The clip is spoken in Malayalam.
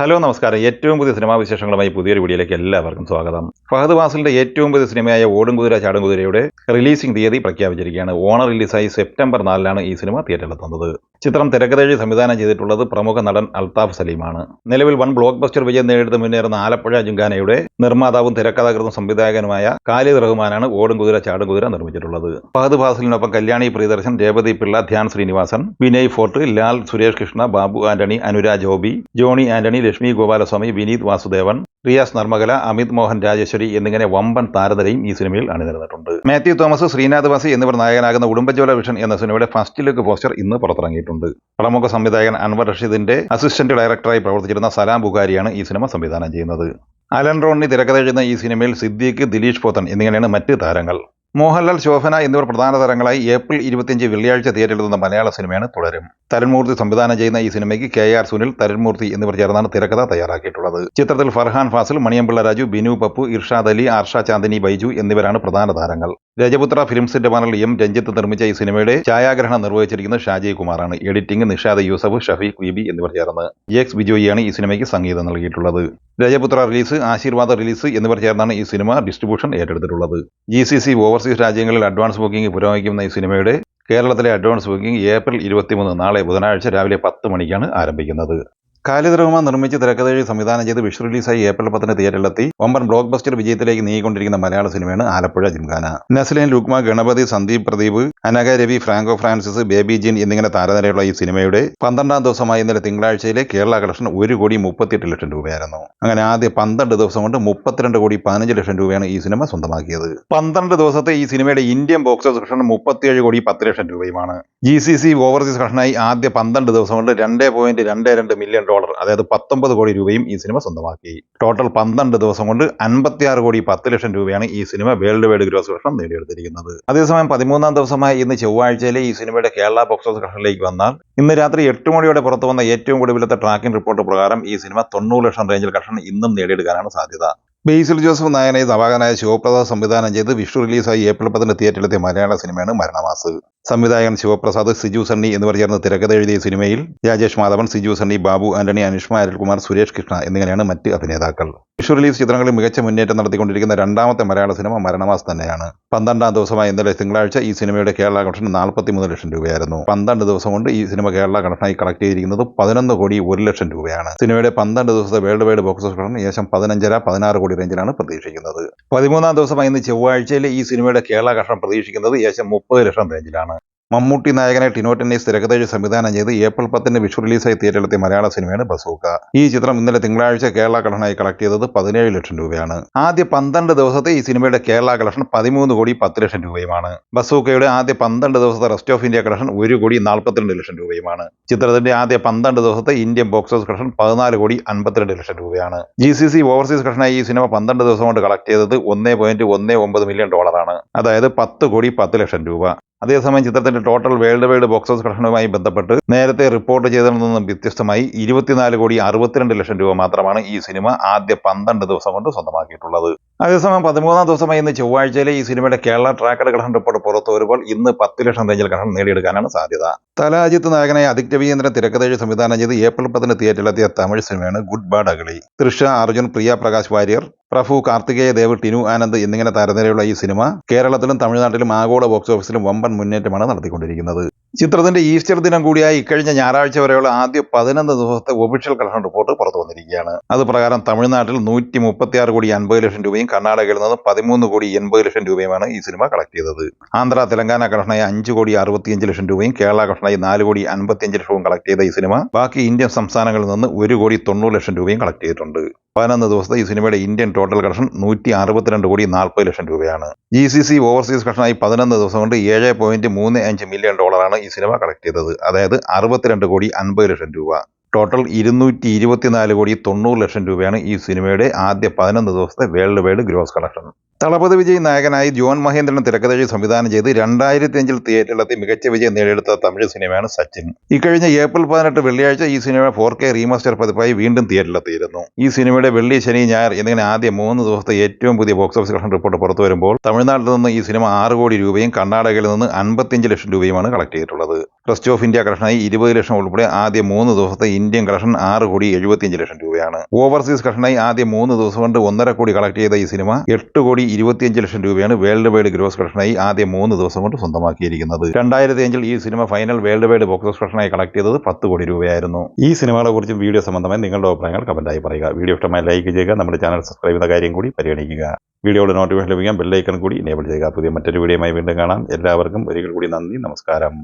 ഹലോ നമസ്കാരം. ഏറ്റവും പുതിയ സിനിമാ വിശേഷങ്ങളുമായി പുതിയൊരു വീഡിയോയിലേക്ക് എല്ലാവർക്കും സ്വാഗതം. ഫഹദ് വാസിലിന്റെ ഏറ്റവും പുതിയ സിനിമയായ ഓടും കുതിര ചാടും കുതിരയുടെ റിലീസിംഗ് തീയതി പ്രഖ്യാപിച്ചിരിക്കുകയാണ്. ഓണർ റിലീസായി സെപ്റ്റംബർ നാലിലാണ് ഈ സിനിമ തിയേറ്ററിലെത്തുന്നത് ചിത്രം തിരക്കഥഴി സംവിധാനം ചെയ്തിട്ടുള്ളത് പ്രമുഖ നടൻ അൽതാഫ് സലീമാണ്. നിലവിൽ വൺ ബ്ലോക്ക് ബസ്റ്റർ വിജയം നേടിയെടുത്ത് മുന്നേറുന്ന ആലപ്പുഴ ജുങ്കാനയുടെ നിർമ്മാതാവും തിരക്കഥാകൃതും സംവിധായകനുമായ കാലിദ് റഹ്മാനാണ് ഓടും കുതിര ചാടും കുതിര നിർമ്മിച്ചിട്ടുള്ളത്. ഫഹദ് ഫാസിലിനൊപ്പം കല്യാണി പ്രിയദർശൻ രേവതി പിള്ള ധ്യാൻ ശ്രീനിവാസൻ വിനയ് ഫോർട്ട് ലാൽ സുരേഷ് കൃഷ്ണ ബാബു ആന്റണി അനുരാജ് ജോബി ജോണി ആന്റണി ലക്ഷ്മി ഗോപാലസ്വാമി വിനീത് വാസുദേവൻ റിയാസ് നർമ്മകല അമിത് മോഹൻ രാജേശ്വരി എന്നിങ്ങനെ വമ്പൻ താരനിരയും ഈ സിനിമയിൽ അണിനിരന്നിട്ടുണ്ട്. മാത്യു തോമസ് ശ്രീനാഥ് വാസി എന്നിവർ നായകനാകുന്ന ഉടുമ്പജ്വല വിഷൻ എന്ന സിനിമയുടെ ഫസ്റ്റ് ലുക്ക് പോസ്റ്റർ ഇന്ന് പുറത്തിറങ്ങിയിട്ടുണ്ട്. പ്രമുഖ സംവിധായകൻ അൻവർ റഷീദിന്റെ അസിസ്റ്റന്റ് ഡയറക്ടറായി പ്രവർത്തിച്ചിരുന്ന സലാം ബുഖാരിയാണ് ഈ സിനിമ സംവിധാനം ചെയ്യുന്നത്. അലൻ റോണി തിരക്കഥ എഴുതുന്ന ഈ സിനിമയിൽ സിദ്ദീഖ് ദിലീഷ് പോത്തൻ എന്നിങ്ങനെയാണ് മറ്റ് താരങ്ങൾ. മോഹൻലാൽ ശോഭന എന്നിവർ പ്രധാന താരങ്ങളായി ഏപ്രിൽ ഇരുപത്തിയഞ്ച് വെള്ളിയാഴ്ച തിയേറ്ററിലെത്തുന്ന മലയാള സിനിമയാണ് തുടരും. തരുൺമൂർത്തി സംവിധാനം ചെയ്യുന്ന ഈ സിനിമയ്ക്ക് കെ ആർ സുനിൽ തരുൺമൂർത്തി എന്നിവർ ചേർന്നാണ് തിരക്കഥ തയ്യാറാക്കിയിട്ടുള്ളത്. ചിത്രത്തിൽ ഫർഹാൻ ഫാസിൽ മണിയമ്പിള്ള രാജു ബിനു പപ്പു ഇർഷാദ് അലി ആർഷ ചാന്ദിനി ബൈജു എന്നിവരാണ് പ്രധാന താരങ്ങൾ. രജപുത്ര ഫിലിംസിന്റെ ബാനറിൽ എം രഞ്ജിത്ത് നിർമ്മിച്ച ഈ സിനിമയുടെ ഛായാഗ്രഹണം നിർവഹിച്ചിരിക്കുന്നത് ഷാജി കുമാറാണ്. എഡിറ്റിംഗ് നിഷാദ് യൂസഫ് ഷഫീഖ് ബിബി എന്നിവർ ചേർന്ന് എക്സ് ബിജോയിയാണ് ഈ സിനിമയ്ക്ക് സംഗീതം നൽകിയിട്ടുള്ളത്. രജപുത്ര റിലീസ് ആശീർവാദ റിലീസ് എന്നിവർ ചേർന്നാണ് ഈ സിനിമ ഡിസ്ട്രിബ്യൂഷൻ ഏറ്റെടുത്തിട്ടുള്ളത്. ജി സി സി ഓവർസീസ് രാജ്യങ്ങളിൽ അഡ്വാൻസ് ബുക്കിംഗ് പുരോഗമിക്കുന്ന ഈ സിനിമയുടെ കേരളത്തിലെ അഡ്വാൻസ് ബുക്കിംഗ് ഏപ്രിൽ ഇരുപത്തിമൂന്ന് നാളെ ബുധനാഴ്ച രാവിലെ പത്ത് മണിക്കാണ് ആരംഭിക്കുന്നത്. ഖാലിദ് റഹ്മാൻ നിർമ്മിച്ച് തിരക്കഥയിൽ സംവിധാനം ചെയ്ത് വിഷു റിലീസായി ഏപ്രിൽ പത്തിന് തിയേറ്ററിലെത്തി. ഒമ്പൻ ബ്ലോക്ക് ബസ്റ്റർ വിജയത്തിലേക്ക് നീങ്ങിക്കൊണ്ടിരിക്കുന്ന മലയാള സിനിമയാണ് Alappuzha Gymkhana. Naslen Lukman Ganapathi Sandeep Pradeep Anaka Ravi Franco Francis Baby Jean എന്നിങ്ങനെ താരനിരയുള്ള ഈ സിനിമയുടെ പന്ത്രണ്ടാം ദിവസമായ ഇന്നലെ തിങ്കളാഴ്ചയിലെ കേരള കളക്ഷൻ ഒരു കോടി മുപ്പത്തിയെട്ട് ലക്ഷം രൂപയായിരുന്നു. അങ്ങനെ ആദ്യ പന്ത്രണ്ട് ദിവസം കൊണ്ട് മുപ്പത്തിരണ്ട് കോടി പതിനഞ്ച് ലക്ഷം രൂപയാണ് ഈ സിനിമ സ്വന്തമാക്കിയത്. പന്ത്രണ്ട് ദിവസത്തെ ഈ സിനിമയുടെ ഇന്ത്യൻ ബോക്സ് ഓഫീസ് കളക്ഷൻ മുപ്പത്തിയേഴ് കോടി പത്ത് ലക്ഷം രൂപയുമാണ്. ജി സി സി ഓവർസീസ് കളക്ഷനായി ആദ്യ പന്ത്രണ്ട് ദിവസം കൊണ്ട് രണ്ട് പോയിന്റ് രണ്ട് രണ്ട് മില്യൺ ഡോളർ അതായത് പത്തൊമ്പത് കോടി രൂപയും ഈ സിനിമ സ്വന്തമാക്കി. ടോട്ടൽ പന്ത്രണ്ട് ദിവസം കൊണ്ട് അൻപത്തിയാറ് കോടി പത്ത് ലക്ഷം രൂപയാണ് ഈ സിനിമ വേൾഡ് വൈഡ് ഗ്രോസ് കളക്ഷൻ നേടിയെടുത്തിരിക്കുന്നത്. അതേസമയം പതിമൂന്നാം ദിവസമായ ഇന്ന് ചൊവ്വാഴ്ചയിലെ ഈ സിനിമയുടെ കേരള ബോക്സ് ഓഫീസ് കളക്ഷനിലേക്ക് വന്നാൽ ഇന്ന് രാത്രി എട്ട് മണിയോടെ പുറത്തു വന്ന ഏറ്റവും ഒടുവിലത്തെ ട്രാക്കിംഗ് റിപ്പോർട്ട് പ്രകാരം ഈ സിനിമ തൊണ്ണൂറ് ലക്ഷം റേഞ്ചിൽ കളക്ഷൻ ഇന്നും നേടിയെടുക്കാനാണ് സാധ്യത. ബേസിൽ ജോസഫ് നായനെ നവാഗനായ ശിവപ്രസാദ് സംവിധാനം ചെയ്ത് വിഷു റിലീസായി ഏപ്രിൽ പത്തിന് തിയേറ്ററിലെത്തിയ മലയാള സിനിമയാണ് മരണമാസ്. സംവിധായകൻ ശിവപ്രസാദ് സിജു സണ്ണി എന്നിവർ ചേർന്ന് തിരക്കഥ എഴുതിയ സിനിമയിൽ രാജേഷ് മാധവൻ സിജു സണ്ണി ബാബു ആന്റണി അനുഷ്മ അരുൽകുമാർ സുരേഷ് കൃഷ്ണ എന്നിങ്ങനെയാണ് മറ്റ് അഭിനേതാക്കൾ. വിഷു റിലീസ് ചിത്രങ്ങളിൽ മികച്ച മുന്നേറ്റം നടത്തിക്കൊണ്ടിരിക്കുന്ന രണ്ടാമത്തെ മലയാള സിനിമ മരണമാസ് തന്നെയാണ്. പന്ത്രണ്ടാം ദിവസമായ ഇന്നലെ തിങ്കളാഴ്ച ഈ സിനിമയുടെ കേരള കളക്ഷൻ നാൽപ്പത്തിമൂന്ന് ലക്ഷം രൂപയായിരുന്നു. പന്ത്രണ്ട് ദിവസം കൊണ്ട് ഈ സിനിമ കേരള കളക്ഷനായി കളക്ട് ചെയ്തിരിക്കുന്നത് പതിനൊന്ന് കോടി ഒരു ലക്ഷം രൂപയാണ്. സിനിമയുടെ പന്ത്രണ്ട് ദിവസത്തെ വേൾഡ് വൈഡ് ബോക്സ് കളക്ഷൻ ഏകദേശം പതിനഞ്ചര പതിനാറ് കോടി റേഞ്ചിലാണ് പ്രതീക്ഷിക്കുന്നത്. പതിമൂന്നാം ദിവസമായി ഇന്ന് ചൊവ്വാഴ്ചയിൽ ഈ സിനിമയുടെ കേരള കളക്ഷൻ പ്രതീക്ഷിക്കുന്നത് ഏകദേശം മുപ്പത് ലക്ഷം റേഞ്ചിലാണ്. മമ്മൂട്ടി നായകനെ ടിനോ ടെന്നീസ് തിരക്കഥഴി സംവിധാനം ചെയ്ത് ഏപ്രിൽ പത്തിന് വിഷു റിലീസായി തിയേറ്ററിലെത്തിയ മലയാള സിനിമയാണ് ബസൂക്ക. ഈ ചിത്രം ഇന്നലെ തിങ്കളാഴ്ച കേരള കളക്ഷനായി കളക്ട് ചെയ്തത് പതിനേഴ് ലക്ഷം രൂപയാണ്. ആദ്യ പന്ത്രണ്ട് ദിവസത്തെ ഈ സിനിമയുടെ കേരള കളക്ഷൻ പതിമൂന്ന് കോടി പത്ത് ലക്ഷം രൂപയുമാണ്. ബസൂക്കയുടെ ആദ്യ പന്ത്രണ്ട് ദിവസത്തെ റെസ്റ്റ് ഓഫ് ഇന്ത്യ കളക്ഷൻ ഒരു കോടി നാൽപ്പത്തിരണ്ട് ലക്ഷം രൂപയുമാണ്. ചിത്രത്തിന്റെ ആദ്യ പന്ത്രണ്ട് ദിവസത്തെ ഇന്ത്യൻ ബോക്സ് ഓഫീസ് കളക്ഷൻ പതിനാല് കോടി അൻപത്തിരണ്ട് ലക്ഷം രൂപയാണ്. ജി സി സി ഓവർസീസ് കളക്ഷനായി ഈ സിനിമ പന്ത്രണ്ട് ദിവസം കൊണ്ട് കളക്ട് ചെയ്തത് ഒന്ന് പോയിന്റ് ഒന്ന് ഒമ്പത് മില്യൺ ഡോളറാണ്. അതായത് പത്ത് കോടി പത്ത് ലക്ഷം രൂപ. അതേസമയം ചിത്രത്തിന്റെ total world wide box office കളക്ഷനുമായി ബന്ധപ്പെട്ട് നേരത്തെ റിപ്പോർട്ട് ചെയ്തതിൽ നിന്നും വ്യത്യസ്തമായി ഇരുപത്തിനാല് കോടി അറുപത്തിരണ്ട് ലക്ഷം രൂപ മാത്രമാണ് ഈ സിനിമ ആദ്യ പന്ത്രണ്ട് ദിവസം കൊണ്ട് സ്വന്തമാക്കിയിട്ടുള്ളത്. അതേസമയം പതിമൂന്നാം ദിവസമായി ഇന്ന് ചൊവ്വാഴ്ചയിലെ ഈ സിനിമയുടെ കേരള ട്രാക്കഡ് കളക്ഷൻ റിപ്പോർട്ട് പുറത്തു വരുമ്പോൾ ഇന്ന് പത്ത് ലക്ഷം റേഞ്ചിൽ കളക്ഷൻ നേടിയെടുക്കാനാണ് സാധ്യത. തലാജിത്ത് നായകനായ അതിക് രവീന്ദ്രൻ തിരക്കഥഴി സംവിധാനം ചെയ്ത് ഏപ്രിൽ പത്തിന് തിയേറ്ററിലെത്തിയ തമിഴ് സിനിമയാണ് good bad ugly. Trisha Arjun Priya Prakash Varrier Prabhu Karthikeya Dev Tinu Anand എന്നിങ്ങനെ താരനിരയുള്ള ഈ സിനിമ കേരളത്തിലും തമിഴ്നാട്ടിലും ആഗോള ബോക്സ് ഓഫീസിലും വമ്പൻ മുന്നേറ്റമാണ് നടത്തിക്കൊണ്ടിരിക്കുന്നത്. ചിത്രത്തിന്റെ ഈസ്റ്റർ ദിനം കൂടിയായി ഇക്കഴിഞ്ഞ ഞായറാഴ്ച വരെയുള്ള ആദ്യ പതിനൊന്ന് ദിവസത്തെ ഒഫീഷ്യൽ കളക്ഷൻ റിപ്പോർട്ട് പുറത്തു വന്നിരിക്കുകയാണ്. അത് പ്രകാരം തമിഴ്നാട്ടിൽ നൂറ്റി മുപ്പത്തിയാറ് കോടി അൻപത് ലക്ഷം രൂപയും കർണാടകയിൽ നിന്ന് പതിമൂന്ന് കോടി എൺപത് ലക്ഷം രൂപയുമാണ് ഈ സിനിമ കളക്ട് ചെയ്തത്. ആന്ധ്ര തെലങ്കാന കളക്ഷനായി അഞ്ച് കോടി അറുപത്തിയഞ്ച് ലക്ഷം രൂപയും കേരള കളക്ഷനായി നാല് കോടി അൻപത്തിയഞ്ച് ലക്ഷവും കളക്ട് ചെയ്ത ഈ സിനിമ ബാക്കി ഇന്ത്യൻ സംസ്ഥാനങ്ങളിൽ നിന്ന് ഒരു കോടി തൊണ്ണൂറ് ലക്ഷം രൂപയും കളക്ട് ചെയ്തിട്ടുണ്ട്. പതിനൊന്ന് ദിവസത്തെ ഈ സിനിമയുടെ ഇന്ത്യൻ ടോട്ടൽ കളക്ഷൻ നൂറ്റി അറുപത്തിരണ്ട് കോടി നാൽപ്പത് ലക്ഷം രൂപയാണ്. ജി സി സി ഓവർസീസ് കളക്ഷനായി പതിനൊന്ന് ദിവസം കൊണ്ട് ഏഴ് പോയിന്റ് മൂന്ന് അഞ്ച് മില്യൺ ഡോളറാണ് ഈ സിനിമ കളക്ട് ചെയ്തത്. അതായത് അറുപത്തിരണ്ട് കോടി അൻപത് ലക്ഷം രൂപ. ടോട്ടൽ ഇരുന്നൂറ്റി ഇരുപത്തിനാല് കോടി തൊണ്ണൂറ് ലക്ഷം രൂപയാണ് ഈ സിനിമയുടെ ആദ്യ പതിനൊന്ന് ദിവസത്തെ world wide gross collection. Thalapathy Vijay നായകനായി ജോൺ മഹേന്ദ്രൻ തിരക്കഥയിൽ സംവിധാനം ചെയ്ത് രണ്ടായിരത്തി അഞ്ചിൽ തിയേറ്ററിലെത്തി മികച്ച വിജയം നേടിയെടുത്ത തമിഴ് സിനിമയാണ് സച്ചിൻ. ഇക്കഴിഞ്ഞ ഏപ്രിൽ പതിനെട്ട് വെള്ളിയാഴ്ച ഈ സിനിമ ഫോർ കെ റീമാസ്റ്റർ പതിപ്പായി വീണ്ടും തിയേറ്ററിലെത്തിയിരുന്നു. ഈ സിനിമയുടെ വെള്ളി ശനി ഞായർ എന്നിങ്ങനെ ആദ്യ മൂന്ന് ദിവസത്തെ ഏറ്റവും പുതിയ ബോക്സ് ഓഫീസ് കളക്ഷൻ റിപ്പോർട്ട് പുറത്തു വരുമ്പോൾ തമിഴ്നാട്ടിൽ നിന്ന് ഈ സിനിമ ആറ് കോടി രൂപയും കർണാടകയിൽ നിന്ന് അൻപത്തിയഞ്ച് ലക്ഷം രൂപയുമാണ് കളക്ട് ചെയ്തിട്ടുള്ളത്. റെസ്റ്റ് ഓഫ് ഇന്ത്യ കളക്ഷനായി ഇരുപത് ലക്ഷം ഉൾപ്പെടെ ആദ്യ മൂന്ന് ദിവസത്തെ ഇന്ത്യൻ കളക്ഷൻ ആറ് കോടി എഴുപത്തിയഞ്ച് ലക്ഷം രൂപയാണ്. ഓവർസീസ് കളക്ഷനായി ആദ്യം മൂന്ന് ദിവസം കൊണ്ട് ഒന്നര കോടി കളക്ട് ചെയ്ത ഈ സിനിമ എട്ട് കോടി ഇരുപത്തിയഞ്ച് ലക്ഷം രൂപയാണ് വേൾഡ് വൈഡ് ഗ്രോസ് കളക്ഷനായി ആദ്യം മൂന്ന് ദിവസം കൊണ്ട് സ്വന്തമാക്കിയിരിക്കുന്നത്. രണ്ടായിരത്തി അഞ്ചിൽ ഈ cinema final world wide box office കളക്ഷനായി collect ചെയ്തത് പത്ത് കോടി രൂപയായിരുന്നു. ഈ സിനിമകളെ കുറിച്ചും വീഡിയോ സംബന്ധമായി നിങ്ങളുടെ അഭിപ്രായങ്ങൾ കമന്റായി പറയുക. വീഡിയോ ഇഷ്ടമായി ലൈക്ക് ചെയ്യുക. നമ്മുടെ ചാനൽ സബ്സ്ക്രൈബ് ചെയ്ത കാര്യം കൂടി പരിഗണിക്കുക. വീഡിയോയുടെ നോട്ടിഫിക്കേഷൻ ലഭിക്കാൻ ബെല്ലൈക്കൺ കൂടി എനേബിൾ ചെയ്യുക. പുതിയ മറ്റൊരു വീഡിയോയുമായി വീണ്ടും കാണാം. എല്ലാവർക്കും ഒരിക്കൽ കൂടി നന്ദി. നമസ്കാരം.